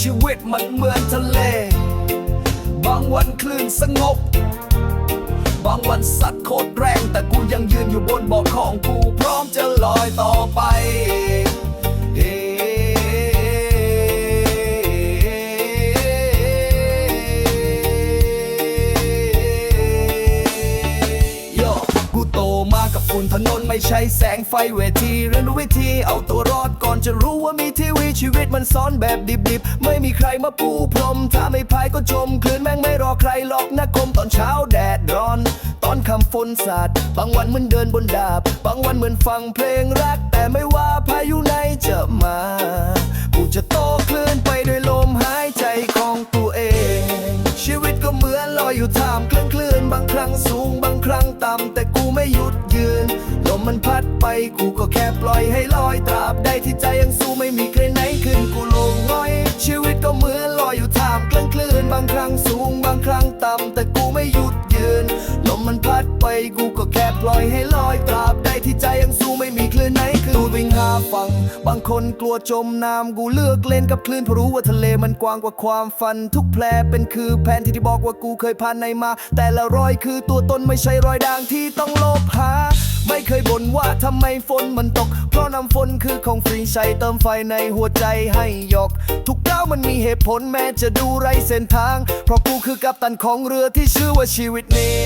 ชีวิตมันเหมือนทะเล บางวันคลื่นสงบ บางวันสัตว์โคตรแรง แต่กูยังยืนอยู่บนบ่อของกู พร้อมจะลอยต่อไปเฮ้กูโตมากับฝุ่นถนนไม่ใช่แสงไฟเวทีเรียนรู้วิธีเอาตัวรอดก่อนจะรู้ว่ามี ชีวิตมันซ้อนแบบดิบๆ ไม่มีใครมาปูพรม ถ้าไม่พายก็จมคลื่นแม่งไม่รอใครหรอกนะคมตอนเช้าแดดร้อน ตอนคำฝนสาด บางวันเหมือนเดินบนดาบ บางวันเหมือนฟังเพลงรัก แต่ไม่ว่าพายุไหนจะมา กูจะโตคลื่นไปด้วยลมหายใจของตัวเอง ชีวิตก็เหมือนลอยอยู่ท่ามกลางคลื่นบางครั้งสูงบางครั้งต่ำแต่กูไม่หยุดยืนลมมันพัดไปกูก็แค่ปล่อยให้ลอยตราบใดที่ใจยังสู้ไม่มี ครั้งต่ำแต่กูไม่หยุดยืน ลมมันพัดไปกูก็แค่ปล่อยให้ลอยตราบใดที่ใจยังสู้ไม่มีคลื่นไหนขึ้นกูวิ่งหาฝั่งบางคนกลัวจมน้ำกูเลือกเล่นกับคลื่นเพราะรู้ว่าทะเลมันกว้างกว่าความฝัน ทุกแผลเป็นคือแผนที่ที่บอกว่ากูเคยผ่านในมา แต่ละรอยคือตัวตนไม่ใช่รอยด่างที่ต้องลบหาไม่เคยบ่นว่าทำไมฝนมันตก เพราะน้ำฝนคือของฟรีใช้เติมไฟในหัวใจให้หยกทุก เหตุผลแม้จะดูไรเส้นทาง เพราะกูคือกัปตันของเรือที่ชื่อว่าชีวิตนี้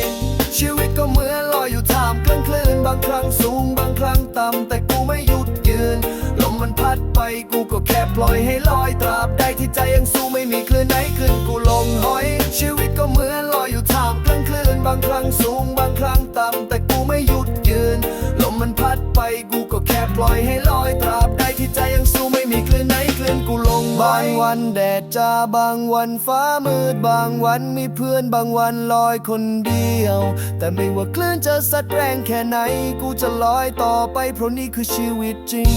ชีวิตก็เหมือนลอยอยู่ท่ามกลางคลื่นบางครั้งสูงบางครั้งต่ำแต่กูไม่หยุดยืนลมมันพัดไปกูก็แค่ปล่อยให้ลอยตราบใดที่ใจยังสู้ไม่มีคลื่นไหนขึ้นกูลงหอย ชีวิตก็เหมือนลอยอยู่ท่ามกลางคลื่นบางครั้งสูงบางครั้งต่ำแต่กูไม่หยุดยืนลมมันพัดไปกูก็แค่ปล่อยให้ลอยตราบใดที่ใจยังสู้ไม่มีคลื่นไหนคลื่นกูลง บางวันแดดจ้าบางวันฟ้ามืดบางวันมีเพื่อนบางวันลอยคนเดียว แต่ไม่ว่าคลื่นจะสัดแรงแค่ไหน กูจะลอยต่อไปเพราะนี่คือชีวิตจริง